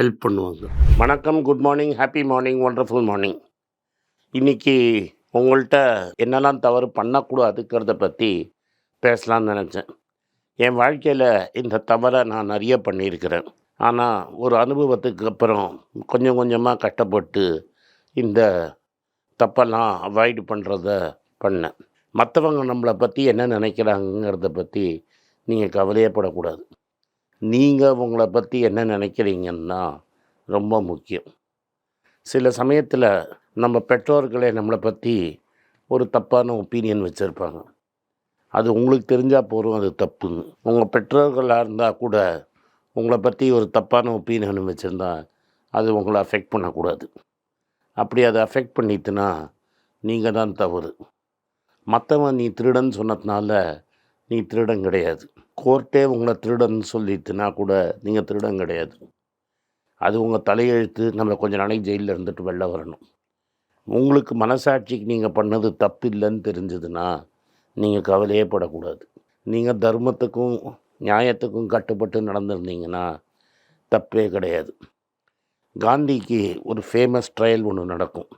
Help பண்ணுவாங்க. வணக்கம் good morning happy morning wonderful morning இன்றைக்கி உங்கள்கிட்ட என்னெல்லாம் தவறு பண்ணக்கூடாதுங்கிறத பற்றி பேசலாம்னு நினச்சேன். என் வாழ்க்கையில் இந்த தவறை நான் நிறைய பண்ணியிருக்கிறேன். ஆனால் ஒரு அனுபவத்துக்கு அப்புறம் கொஞ்சம் கொஞ்சமாக கஷ்டப்பட்டு இந்த தப்பெல்லாம் அவாய்டு பண்ணுறத பண்ணேன். மற்றவங்க நம்மளை பற்றி என்ன நினைக்கிறாங்கிறத பற்றி நீங்கள் கவலையே படக்கூடாது நீங்கள் உங்களை பற்றி என்ன நினைக்கிறீங்கன்னா ரொம்ப முக்கியம். சில சமயத்தில் நம்ம பெற்றோர்களே நம்மளை பற்றி ஒரு தப்பான ஒப்பீனியன் வச்சுருப்பாங்க. அது உங்களுக்கு தெரிஞ்சால் போதும் அது தப்புன்னு. உங்கள் பெற்றோர்களாக இருந்தால் கூட உங்களை பற்றி ஒரு தப்பான ஒப்பீனியன் வச்சுருந்தா அது உங்களை அஃபெக்ட் பண்ணக்கூடாது. அப்படி அதை அஃபெக்ட் பண்ணிட்டுனா நீங்கள் தான் தவறு. மற்றவன் நீ திருடன் சொன்னதுனால நீ திருடன் கிடையாது. கோர்ட்டே உங்களை திருடன் சொல்லிட்டுனா கூட நீங்கள் திருடன் கிடையாது. அது உங்கள் தலையெழுத்து நம்மளை கொஞ்ச நாளைக்கு ஜெயிலில் இருந்துட்டு வெளில வரணும். உங்களுக்கு மனசாட்சிக்கு நீங்கள் பண்ணது தப்பு இல்லைன்னு தெரிஞ்சதுன்னா நீங்கள் கவலையே படக்கூடாது. நீங்கள் தர்மத்துக்கும் நியாயத்துக்கும் கட்டுப்பட்டு நடந்திருந்தீங்கன்னா தப்பே கிடையாது. காந்திக்கு ஒரு ஃபேமஸ் ட்ரையல் ஒன்று நடக்கும்.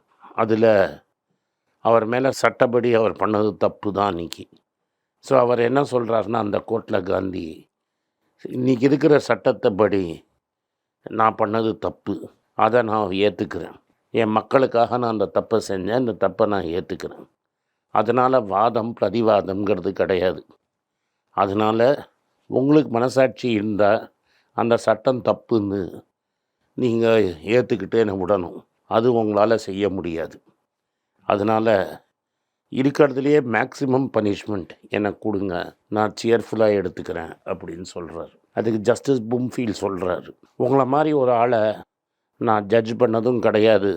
அதில் அவர் மேலே சட்டப்படி அவர் பண்ணது தப்பு தான் அன்றைக்கி ஸோ அவர் என்ன சொல்கிறாருன்னா அந்த கோர்ட்டில் காந்தி இன்றைக்கி இருக்கிற சட்டத்தை படி நான் பண்ணது தப்பு. அதை நான் ஏற்றுக்கிறேன் என் மக்களுக்காக நான் அந்த தப்பை செஞ்சேன். அந்த தப்பை நான் ஏற்றுக்கிறேன் அதனால் வாதம் பிரதிவாதம்ங்கிறது கிடையாது. அதனால் உங்களுக்கு மனசாட்சி இருந்தால் அந்த சட்டம் தப்புன்னு நீங்கள் ஏற்றுக்கிட்டு என்னை விடணும். அது உங்களால் செய்ய முடியாது. அதனால் இருக்கிறதுலையே மேக்ஸிமம் பனிஷ்மெண்ட் எனக்கு கொடுங்க. நான் சியர்ஃபுல்லாக எடுத்துக்கிறேன் அப்படின்னு சொல்கிறாரு அதுக்கு ஜஸ்டிஸ் பும்ஃபீல் சொல்கிறாரு உங்களை மாதிரி ஒரு ஆளை நான் ஜட்ஜ் பண்ணதும் கிடையாது.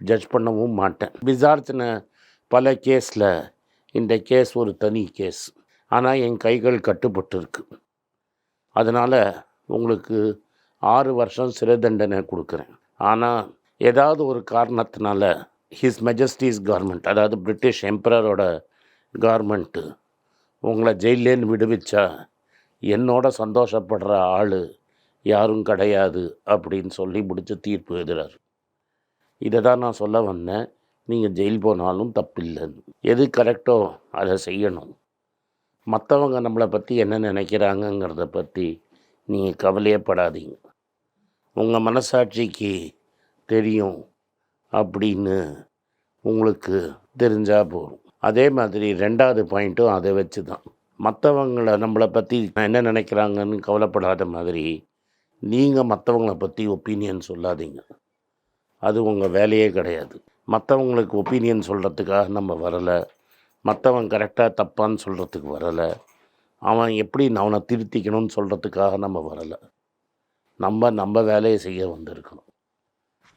ஜட்ஜ் பண்ணவும் மாட்டேன். விசாரிச்சின பல கேஸில் இந்த கேஸ் ஒரு தனி கேஸ் ஆனால் என் கைகள் கட்டுப்பட்டு இருக்கு அதனால் உங்களுக்கு ஆறு வருஷம் சிறை தண்டனை கொடுக்குறேன். ஆனால் ஏதாவது ஒரு காரணத்தினால ஹிஸ் மெஜஸ்டிஸ் கவர்மெண்ட் அதாவது பிரிட்டிஷ் எம்பரரோட கவர்மெண்ட்டு உங்களை ஜெயிலேன்னு விடுவிச்சா என்னோட சந்தோஷப்படுற ஆள் யாரும் கிடையாது அப்படின்னு சொல்லி முடித்து தீர்ப்பு எழுதுறாரு. இதை தான் நான் சொல்ல வந்தேன். நீங்கள் ஜெயில் போனாலும் தப்பில்லைன்னு. எது கரெக்டோ அதை செய்யணும். மற்றவங்க நம்மளை பற்றி என்ன நினைக்கிறாங்கங்கிறத பற்றி நீங்கள் கவலையப்படாதீங்க உங்கள் மனசாட்சிக்கு தெரியும். அப்படின்னு உங்களுக்கு தெரிஞ்சால் போதும். அதே மாதிரி ரெண்டாவது பாயிண்ட்டும் அதை வச்சு தான் மற்றவங்கள நம்மளை பற்றி என்ன நினைக்கிறாங்கன்னு கவலைப்படாத மாதிரி நீங்கள் மற்றவங்களை பற்றி ஒப்பீனியன் சொல்லாதீங்க. அது உங்கள் வேலையே கிடையாது. மற்றவங்களுக்கு ஒப்பீனியன் சொல்கிறதுக்காக நம்ம வரலை. மற்றவன் கரெக்டாக தப்பான்னு சொல்கிறதுக்கு வரலை. அவன் எப்படி அவனை திருத்திக்கணும்னு சொல்கிறதுக்காக நம்ம வரலை. நம்ம நம்ம வேலையை செய்ய வந்திருக்கணும்.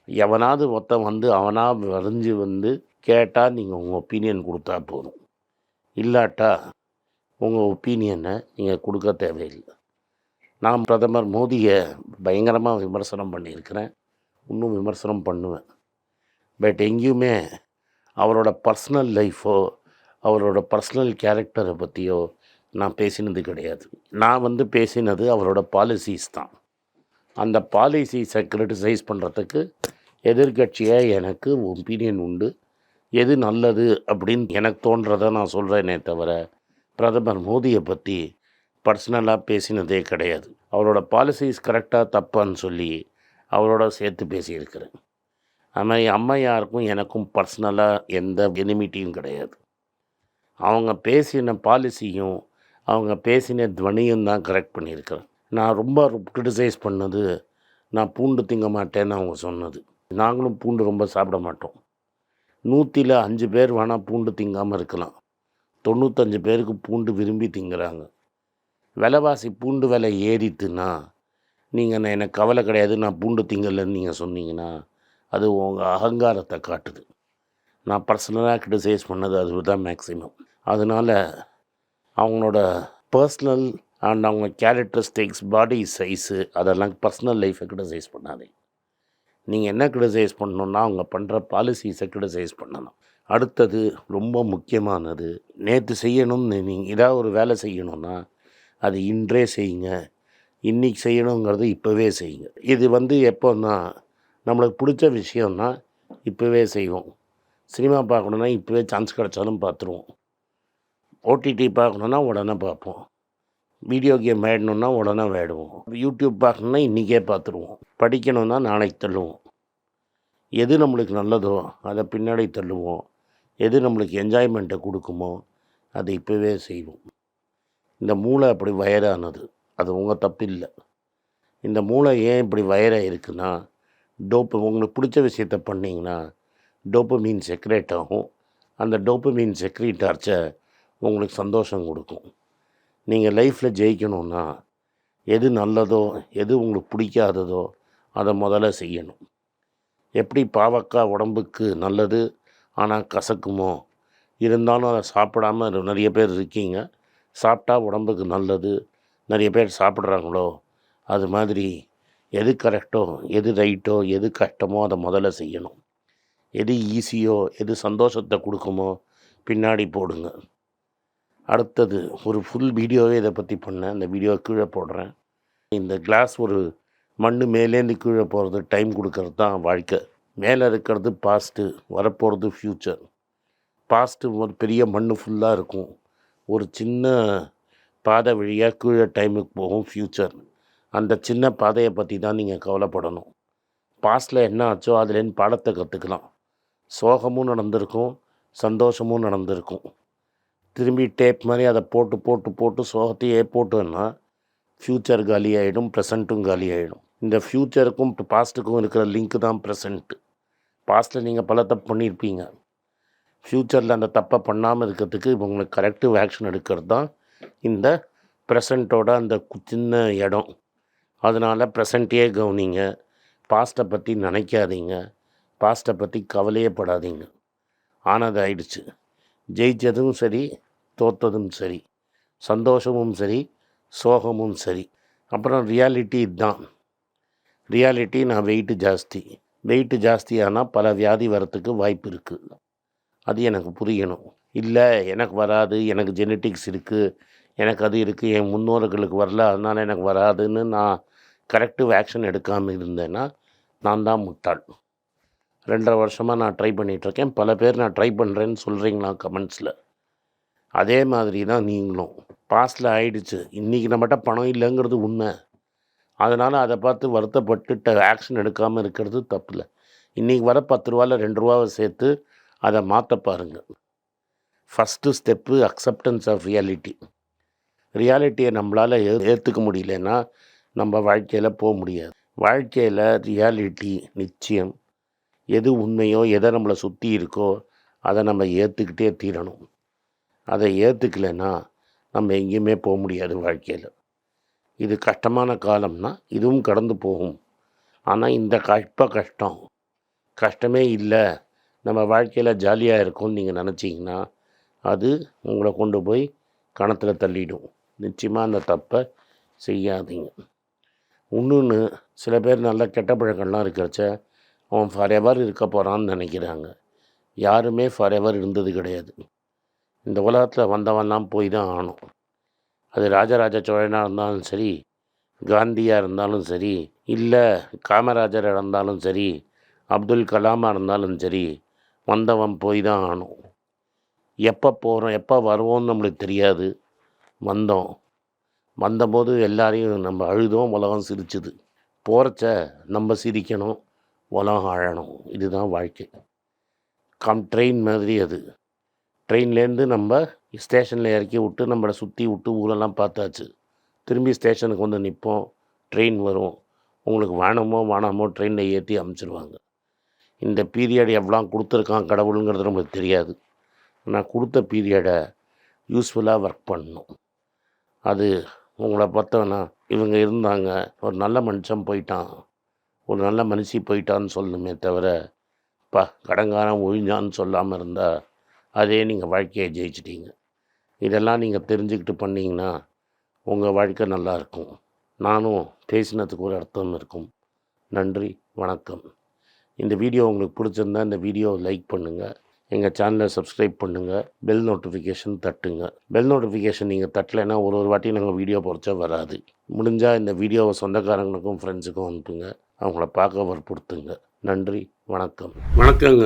எவனாவது ஒருத்தன் வந்து அவனாக வரைஞ்சி வந்து கேட்டால் நீங்கள் உங்கள் ஒப்பீனியன் கொடுத்தா போதும். இல்லாட்டா உங்கள் ஒப்பீனியனை நீங்கள் கொடுக்க தேவையில்லை. நான் பிரதமர் மோதியை பயங்கரமாக விமர்சனம் பண்ணியிருக்கிறேன். இன்னும் விமர்சனம் பண்ணுவேன். பட் எங்கேயுமே அவரோட பர்சனல் லைஃபோ அவரோட பர்சனல் கேரக்டரை பற்றியோ நான் பேசினது கிடையாது. நான் வந்து பேசினது அவரோட பாலிசிஸ் தான். அந்த பாலிசிஸை க்ரிட்டிசைஸ் பண்ணுறதுக்கு எதிர்கட்சியாக எனக்கு ஒப்பீனியன் உண்டு. எது நல்லது அப்படின்னு எனக்கு தோன்றதை நான் சொல்கிறேனே தவிர பிரதமர் மோதியை பற்றி பர்சனலாக பேசினதே கிடையாது. அவரோட பாலிசிஸ் கரெக்டாக தப்பான்னு சொல்லி அவரோட சேர்த்து பேசியிருக்கிறேன். அதுமாதிரி அம்மையாருக்கும் எனக்கும் பர்சனலாக எந்த எனிமிட்டியும் கிடையாது. அவங்க பேசின பாலிசியும் அவங்க பேசின துவனியும் தான் கரெக்ட் பண்ணியிருக்கிறேன். நான் ரொம்ப க்ரிட்டிசைஸ் பண்ணது நான் பூண்டு திங்க மாட்டேன்னு அவங்க சொன்னது. நாங்களும் பூண்டு ரொம்ப சாப்பிட மாட்டோம். நூற்றியில் அஞ்சு பேர் வேணால் பூண்டு திங்காமல் இருக்கலாம். தொண்ணூத்தஞ்சு பேருக்கு பூண்டு விரும்பி திங்குறாங்க. விலைவாசி பூண்டு விலை ஏறிட்டுன்னா நீங்கள் நான் எனக்கு கவலை கிடையாது நான் பூண்டு திங்கலைன்னு நீங்கள் சொன்னீங்கன்னா அது உங்கள் அகங்காரத்தை காட்டுது. நான் பர்சனலாக கிரிட்டிசைஸ் பண்ணது அதுதான் மேக்ஸிமம் அதனால் அவங்களோட பர்சனல் அண்ட் அவங்க கேரக்டரிஸ்டிக்ஸ் பாடி சைஸு அதெல்லாம் பர்சனல் லைஃப்பை கிரிட்டிசைஸ் பண்ணாதீங்க. நீங்கள் என்ன கிரிட்டிசைஸ் பண்ணணுன்னா அவங்க பண்ணுற பாலிசிஸை கிரிட்டிசைஸ் பண்ணணும். அடுத்தது ரொம்ப முக்கியமானது நேற்று செய்யணும்னு நீங்கள் ஏதாவது ஒரு வேலை செய்யணும்னா அது இன்றே செய்யுங்க. இன்றைக்கி செய்யணுங்கிறது இப்போவே செய்யுங்க. இது வந்து எப்போன்னா நம்மளுக்கு பிடிச்ச விஷயம்னா இப்போவே செய்வோம். சினிமா பார்க்கணுன்னா இப்போவே சான்ஸ் கிடச்சாலும் பார்த்துருவோம். ஓடிடி பார்க்கணுன்னா உடனே பார்ப்போம். வீடியோ கேம் விளையாடணுன்னா உடனே விளையாடுவோம். யூடியூப் பார்க்கணுன்னா இன்றைக்கே பார்த்துருவோம். படிக்கணுன்னா நாளைக்கு தள்ளுவோம். எது நம்மளுக்கு நல்லதோ அதை பின்னாடி தள்ளுவோம். எது நம்மளுக்கு என்ஜாய்மெண்ட்டை கொடுக்குமோ அதை இப்போவே செய்வோம். இந்த மூளை அப்படி வயரானது அது உங்கள் தப்பு இல்லை இந்த மூளை ஏன் இப்படி வயராக இருக்குன்னா டோப்பு உங்களுக்கு பிடிச்ச விஷயத்த பண்ணிங்கன்னா டோப்பமீன் செக்ரேட் ஆகும். அந்த டோப்பமீன் செக்ரேட் ஆச்ச உங்களுக்கு சந்தோஷம் கொடுக்கும். நீங்கள் லைஃப்பில் ஜெயிக்கணும்னா எது நல்லதோ எது உங்களுக்கு பிடிக்காததோ அதை முதல்ல செய்யணும். எப்படி பாவக்காய் உடம்புக்கு நல்லது ஆனால் கசக்குமோ? இருந்தாலும் அதை சாப்பிடாம நிறைய பேர் இருக்கீங்க. சாப்பிட்டா உடம்புக்கு நல்லது. நிறைய பேர் சாப்பிட்றாங்களோ? அது மாதிரி எது கரெக்டோ எது ரைட்டோ எது கஷ்டமோ அதை முதல்ல செய்யணும். எது ஈஸியோ எது சந்தோஷத்தை கொடுக்குமோ பின்னாடி போடுங்க. அடுத்தது ஒரு ஃபுல் வீடியோவே இதை பற்றி பண்ணேன். அந்த வீடியோ கீழே போடுறேன். இந்த கிளாஸ் ஒரு மண் மேலேருந்து கீழே போகிறது டைம் கொடுக்கறது தான் வாழ்க்கை. மேலே இருக்கிறது பாஸ்ட்டு வரப்போகிறது ஃப்யூச்சர் பாஸ்ட்டு ஒரு பெரிய மண் ஃபுல்லாக இருக்கும். ஒரு சின்ன பாதை வழியாக கீழே டைமுக்கு போகும் ஃப்யூச்சர் அந்த சின்ன பாதையை பற்றி தான் நீங்கள் கவலைப்படணும். பாஸ்ட்டில் என்ன ஆச்சோ அதுலேருந்து பாடத்தை கற்றுக்கலாம் சோகமும் நடந்திருக்கும் சந்தோஷமும் நடந்திருக்கும். திரும்பி டேப் மாதிரி அதை போட்டு போட்டு போட்டு சோகத்தையே போட்டோன்னா ஃப்யூச்சர் காலி ஆகிடும் ப்ரெசண்ட்டும் காலி ஆகிடும் இந்த ஃப்யூச்சருக்கும் பாஸ்ட்டுக்கும் இருக்கிற லிங்க் தான் ப்ரெசண்ட்டு பாஸ்ட்டில் நீங்கள் பல தப்பு பண்ணியிருப்பீங்க. ஃப்யூச்சரில் அந்த தப்பை பண்ணாமல் இருக்கிறதுக்கு இப்போ உங்களுக்கு கரெக்டிவ் ஆக்ஷன் எடுக்கிறது தான் இந்த ப்ரெசண்ட்டோட அந்த கு- சின்ன இடம். அதனால் ப்ரெசண்ட்டையே கவனிங்க. பாஸ்ட்டை பற்றி நினைக்காதீங்க. பாஸ்ட்டை பற்றி கவலையே படாதீங்க. ஆனது ஆயிடுச்சு ஜெயித்ததும் சரி தோற்றதும் சரி சந்தோஷமும் சரி சோகமும் சரி. அப்புறம் ரியாலிட்டி இதுதான். ரியாலிட்டி நான் வெயிட்டு ஜாஸ்தி. வெயிட்டு ஜாஸ்தியானால் பல வியாதி வரத்துக்கு வாய்ப்பு இருக்குது அது எனக்கு புரியணும். இல்லை எனக்கு வராது எனக்கு ஜெனட்டிக்ஸ் இருக்குது எனக்கு அது இருக்குது என் முன்னோர்களுக்கு வரல அதனால் எனக்கு வராதுன்னு நான் கரெக்டிவ் ஆக்ஷன் எடுக்காமல் இருந்தேன்னா நான் தான் முட்டாள். ரெண்டரை வருஷமாக நான் ட்ரை பண்ணிகிட்ருக்கேன் பல பேர் நான் ட்ரை பண்ணுறேன்னு சொல்கிறீங்களா கமெண்ட்ஸில் அதே மாதிரி தான் நீங்களும். பாஸ்டில் ஆயிடுச்சு. இன்றைக்கி நம்மகிட்ட பணம் இல்லைங்கிறது உண்மை. அதனால் அதை பார்த்து வருத்தப்பட்டு ஆக்ஷன் எடுக்காமல் இருக்கிறது தப்பில்ல. இன்றைக்கி வர பத்து ரூபாவில் ரெண்டு ரூபாவை சேர்த்து அதை மாற்ற பாருங்கள் first step acceptance of reality ரியாலிட்டியை நம்மளால் ஏ ஏற்றுக்க முடியலன்னா நம்ம வாழ்க்கையில் போக முடியாது. வாழ்க்கையில் ரியாலிட்டி நிச்சயம். எது உண்மையோ எதை நம்மளை சுற்றி இருக்கோ அதை நம்ம ஏற்றுக்கிட்டே தீரணும். அதை ஏற்றுக்கலைன்னா நம்ம எங்கேயுமே போக முடியாது வாழ்க்கையில். இது கஷ்டமான காலம்னா இதுவும் கடந்து போகும். ஆனால் இந்த கஷ்ட கஷ்டம் கஷ்டமே இல்லை நம்ம வாழ்க்கையில் ஜாலியாக இருக்கும்னு நீங்கள் நினச்சிங்கன்னா அது உங்களை கொண்டு போய் கணத்தில் தள்ளிடும். நிச்சயமாக அந்த தப்பை செய்யாதீங்க. இன்னொன்று சில பேர் நல்ல கெட்ட பழக்கம்லாம் இருக்கிறச்ச அவன் ஃபார் எவர் இருக்க போகிறான்னு நினைக்கிறாங்க. யாருமே ஃபார் எவர் இருந்தது கிடையாது. இந்த உலகத்தில் வந்தவன்லாம் போய் தான் ஆகணும். அது ராஜராஜ சோழனாக இருந்தாலும் சரி காந்தியாக இருந்தாலும் சரி இல்லை காமராஜராக இருந்தாலும் சரி அப்துல் கலாமாக இருந்தாலும் சரி வந்தவன் போய் தான் ஆகணும். எப்போ போகிறோம் எப்போ வருவோம்னு நம்மளுக்கு தெரியாது. வந்தோம். வந்தபோது எல்லாரையும் நம்ம அழுதோம் உலகம் சிரிச்சுது. போகிறச்ச நம்ம சிரிக்கணும் உலகம் அழணும் இதுதான் வாழ்க்கை. கம் ட்ரெயின் மாதிரி அது. ட்ரெயின்லேருந்து நம்ம ஸ்டேஷனில் இறக்கி விட்டு நம்மளை சுற்றி விட்டு ஊரெல்லாம் பார்த்தாச்சு. திரும்பி ஸ்டேஷனுக்கு வந்து நிற்போம் ட்ரெயின் வரும். உங்களுக்கு வேணுமோ வேணாமோ ட்ரெயினில் ஏற்றி அமுச்சிடுவாங்க இந்த பீரியட் எவ்வளோ கொடுத்துருக்கான் கடவுளுங்கிறது நம்மளுக்கு தெரியாது. ஆனால் கொடுத்த பீரியடை யூஸ்ஃபுல்லாக ஒர்க் பண்ணணும் அது உங்களை பார்த்தோன்னா இவங்க இருந்தாங்க ஒரு நல்ல மனுஷன் போயிட்டான். ஒரு நல்ல மனுஷி போயிட்டான்னு சொல்லணுமே தவிர அப்பா கடங்காரன் ஒழிஞ்சான்னு சொல்லாமல் இருந்தால் அதே நீங்கள் வாழ்க்கையை ஜெயிச்சிட்டீங்க. இதெல்லாம் நீங்கள் தெரிஞ்சுக்கிட்டு பண்ணிங்கன்னா உங்கள் வாழ்க்கை நல்லா இருக்கும். நானும் பேசினதுக்கு ஒரு அர்த்தம் இருக்கும். நன்றி வணக்கம். இந்த வீடியோ உங்களுக்கு பிடிச்சிருந்தா இந்த வீடியோவை லைக் பண்ணுங்கள் எங்கள் சேனலை சப்ஸ்கிரைப் பண்ணுங்கள் பெல் நோட்டிஃபிகேஷன் தட்டுங்க. பெல் நோட்டிஃபிகேஷன் நீங்கள் தட்டலைன்னா ஒரு ஒரு வாட்டி நாங்கள் வீடியோ பொறிச்சா வராது. முடிஞ்சால் இந்த வீடியோவை சொந்தக்காரங்களுக்கும் ஃப்ரெண்ட்ஸுக்கும் அனுப்புங்க. அவங்கள பார்க்க வற்புறுத்துங்க. நன்றி வணக்கம். வணக்கங்க.